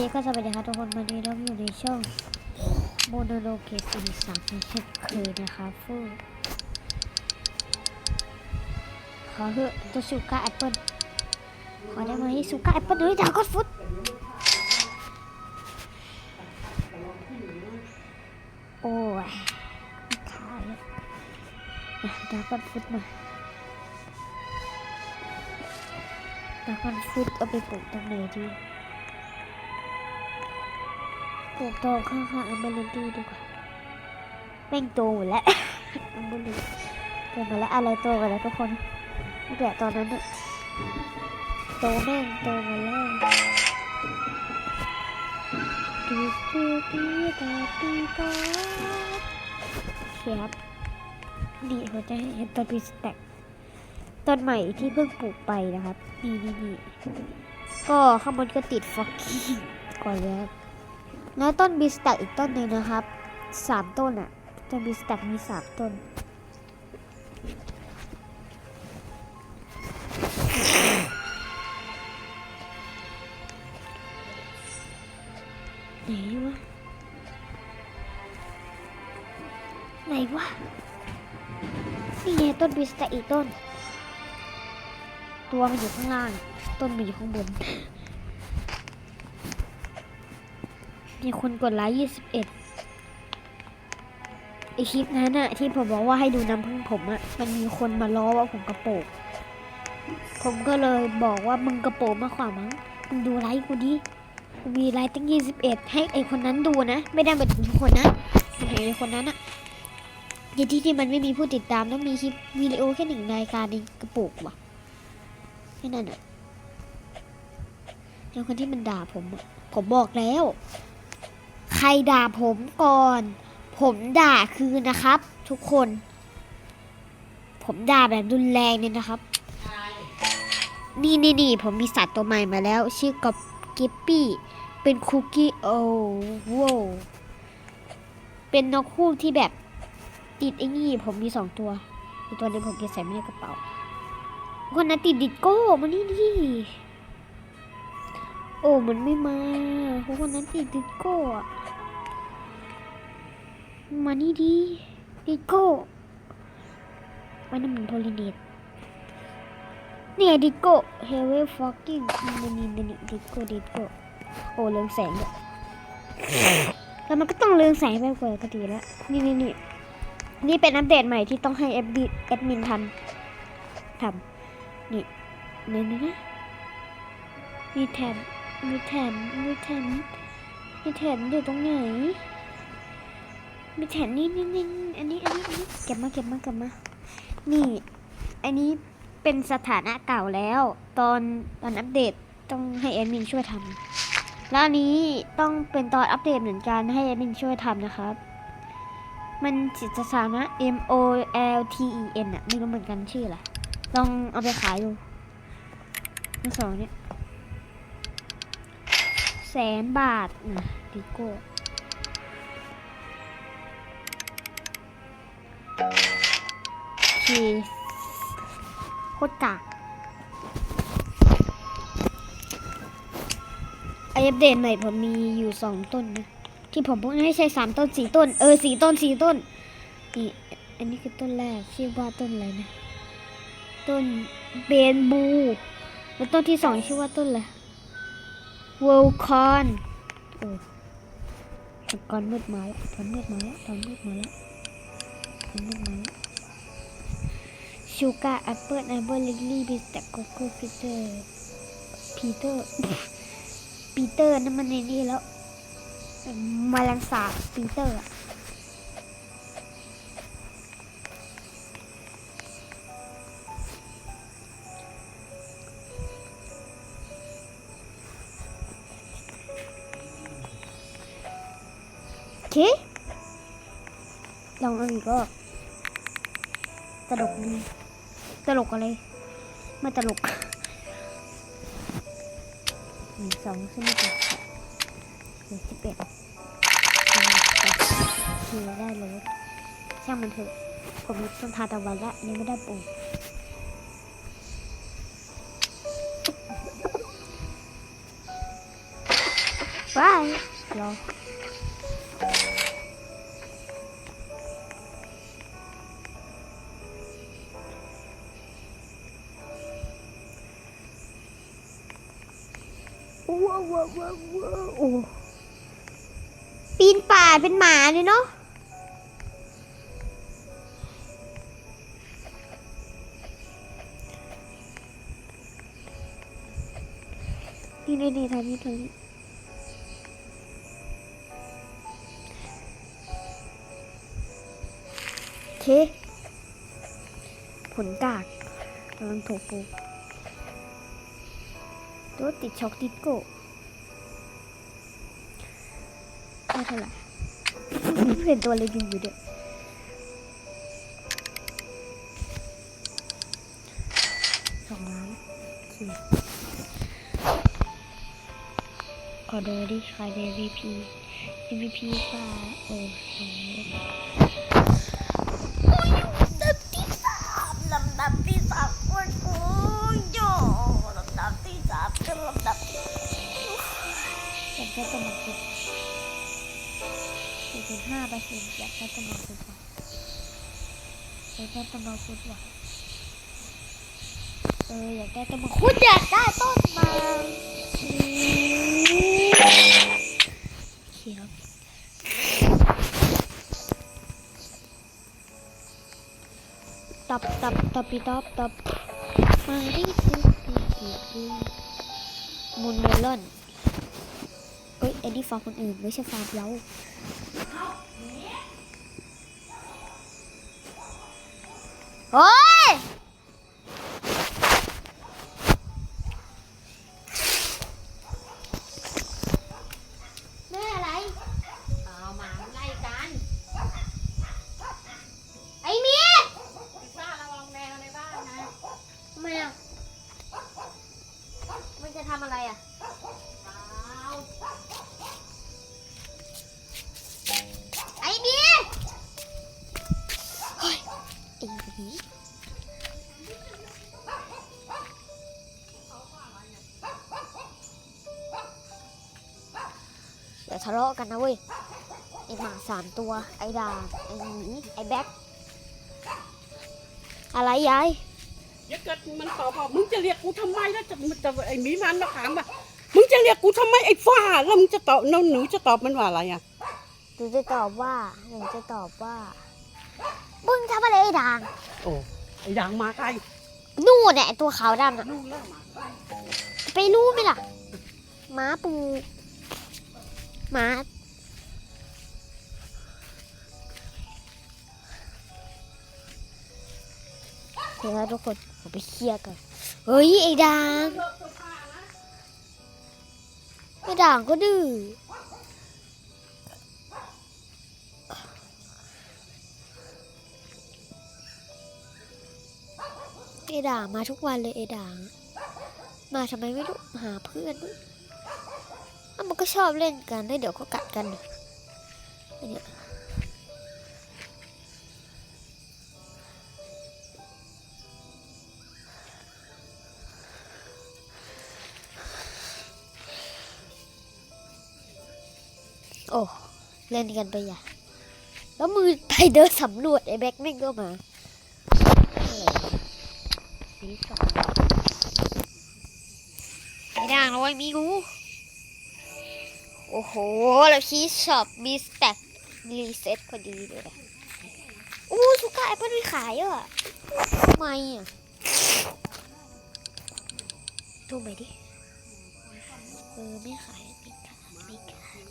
นี้ก็สวัสดีครับทุกคนวันนี้เราอยู่ในช่องโมโนโลเกสอีสานเช่นเคยนะคะฟูขอเถอะตัวซูก้าแอปเปิลขอได้ไหมซูก้าแอปเปิลเฮ้ยดาวก็ฟุตโอ้ยขายดาวก็ฟุตมาดาวก็ฟุตเอาไปปลูกตรงไหนดี ปลูกตรงข้างๆอัมเบอร์เลนดี้ดีกว่าแม่งโตหมดแล้วอัมเบอร์เลนโตหมดแล้วอะไรโตกันแล้วทุกคนตั้งแต่ตอนนั้นอะโตแม่งโตมดแล้วดูดูดีตาปีตาเขียบดีหัวใจเห็นต้นพีสแต็กต้นใหม่ที่เพิ่งปลูกไปนะครับนี่นี่นี่ก็ข้างบนก็ติดฟอกกี้ก่อนแล้ว แล้วต้นบีสแต็กอีกต้นหนึ่งนะครับสามต้นอะต้นบีสแต็กมีสามต้นไหนวะไหนวะนี่ไงต้นบีสแต็กอีกต้น ตัวมันอยู่ข้างล่าง ต้นมันอยู่ข้างบน มีคนกดไลค์ยี่สิบเอ็ดไอคลิปนั้นอะที่ผมบอกว่าให้ดูน้ำพึ่งผมอะมันมีคนมาล้อว่าผมกระโปงผมก็เลยบอกว่ามึงกระโปงมากกว่ามั้งมึงดูไลค์กูดิกูมีไลค์ตั้งยี่สิบเอ็ดให้ไอคนนั้นดูนะ ไม่ได้ไปถึงทุกคนนะไอคนนั้นอะอย่ที่ที่มันไม่มีผู้ติดตามแล้วมีคลิปวิดีโอแค่หนึ่งรายการเองกระโปงว่ะแค่นั้นอะแล้วคนที่มันด่าผม ผมบอกแล้ว ใครด่าผมก่อน ผมด่าคืนนะครับ ทุกคน ผมด่าแบบรุนแรงเนี่ยนะครับ นี่นี่นี่ผมมีสัตว์ตัวใหม่มาแล้ว ชื่อกอบกิปปี้ เป็นคุกกี้โอ้โวเป็นนกคู่ที่แบบติดไอ้นี่ผมมีสองตัวอีกตัวนึงผมเก็บใส่ไม่ในกระเป๋าคนนั้นติดดิดโก้มานี่ดิโอ้มันไม่มาคนนั้นติดดิโก้อะ มานี่ดีดิโก้มันนั่นมันโพลิเนตเนี่ยดิโก้เฮเวลฟอกกิ้งนี่นี่นี่ดิโก้ดิโก้โอ้เรืองแสงด้วยแล้วมันก็ต้องเรืองแสงไปกว่าปกติแล้วนี่นี่นี่นี่เป็นอัปเดตใหม่ที่ต้องให้แอดมินแอดมินทำทำนี่นี่นี่นะมีแถบมีแถมมีแถมมีแถมอยู่ตรงไหน มีแถมนี่นี่นี่อันนี้ อันนี้ อันนี้ เก็บมา เก็บมา เก็บมา นี่ อันนี้เป็นสถานะเก่าแล้ว ตอนตอนอัปเดตต้องให้แอดมินช่วยทำแล้วอันนี้ต้องเป็นตอนอัปเดตเหมือนกันให้แอดมินช่วยทำนะครับ มันจิตสถานะ M O L T E N อะไม่รู้เหมือนกันชื่ออะไรลองเอาไปขายดูทั้งสองเนี่ยแสนบาทนะดิโก้ คีโคตรกากไออัปเดตใหม่ผมมีอยู่สองต้นนะ ที่ผมพูดให้ใช่สามต้นสี่ต้น เออสี่ต้นสี่ต้น นี่ อันนี้คือต้นแรก ชื่อว่าต้นอะไรนะ ต้นเบนบู แล้วต้นที่สองชื่อว่าต้นอะไรเวลคอนโอ้ตอนมืดมาแล้วตอนมืดมาแล้วตอนมืดมาแล้ว ตอนมืดมาแล้วชูการ์แอปเปิลแอปเปิลลิลลี่บิสแต่ก็กูพีเตอร์พีเตอร์ปีเตอร์นั่นมันในนี่แล้วมาลังสาบปีเตอร์อะโอเคลองเอาอีกรอบ ตลกดี ตลกอะไร ไม่ตลกหนึ่งสองใช่ไหมจ๊ะหนึ่งสิบเอ็ดคือได้เลยช่างมันเถอะ ผมต้นทานตะวันละยังไม่ได้ปลูกบายรอ ว้าวว้าวว้าวโอ้ปีนป่ายเป็นหมาเลยเนาะนี่นี่นี่ทางนี้ทางนี้โอเค ผลกากกำลังถูกปลูกตัวติดช็อกติดโก ได้เท่าไหร่เห็นตัวเล็กอยู่เด้อสองล้านโอเคขอดูดิใคร MVP MVP ป่าโอ้สองลำที่สามลำดับที่สามโอ้ยโอ้ยโยลำดับที่สามคือลำดับที่อยากได้ตัวมังคุดสี่สิบ ห้าเปเซ็นต์อยากได้ตัวมังคุดว่ะอยากได้ตัวมังคุดว่ะเอออยากได้ต้นมังคุดอยากได้ต้นมังเขียวตับตับตับปีตับตับมาดิดิดิดิดิมูนเมลอนเอ้ยอ้นี่ฟาร์มคนอื่นไม่ใช่ฟาร์มเรา เทะเลาะกันนะเว้ย ไอ้หมาสามตัว ไอ้ดาบไอ้หมีไอ้แบ็คอะไรยายอย่าเกิดมันตอบว่ามึงจะเรียกกูทำไมแล้วจะมันจะไอ้หมีมันมาถามว่ามึงจะเรียกกูทำไมไอ้ฝ้าแล้วมึงจะตอบน้องหนูจะตอบมันว่าอะไรอะหนูจะตอบว่าหนูจะตอบว่ามึงทำอะไรไอ้ด่างโอ้ไอ้ด่างมาไกลนู่นแหละไอ้ตัวขาวดำน่ะนู่นแล้วมาไกลไปรู้ไหมล่ะหม้าปูห มาเดี๋ยวนะทุกคนผมไปเคลียร์กัน เฮ้ย ไอ้ด่าง ไอ้ด่างก็ดื้อไอ้ด่างมาทุกวันเลยไอ้ด่าง มาทำไมไม่รู้หาเพื่อนด้วย อ้ามันก็ชอบเล่นกันแล้วเดี๋ยวก็กัดกันเนี่ยโอ้เล่นกันไปอย่าแล้วมือไปเดินสำรวจไอ้แบ็คแม่งก็มาไรสีสองไอ้ด่างระวังมีงู โอ้โหแล้วชีสช็อปมีสแต็กรีเซ็ตพอดีเลยนะโอ้สุก้าแอปเปิลมีขายอะทำไมอะดูไปดิ เออ ไม่ขายไม่ขายไม่ขาย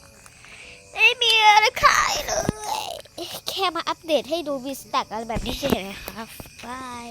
ไม่มีอะไรขายเลย แค่มาอัปเดตให้ดูมีสแต็กอะไรแบบนี้เฉยๆครับบาย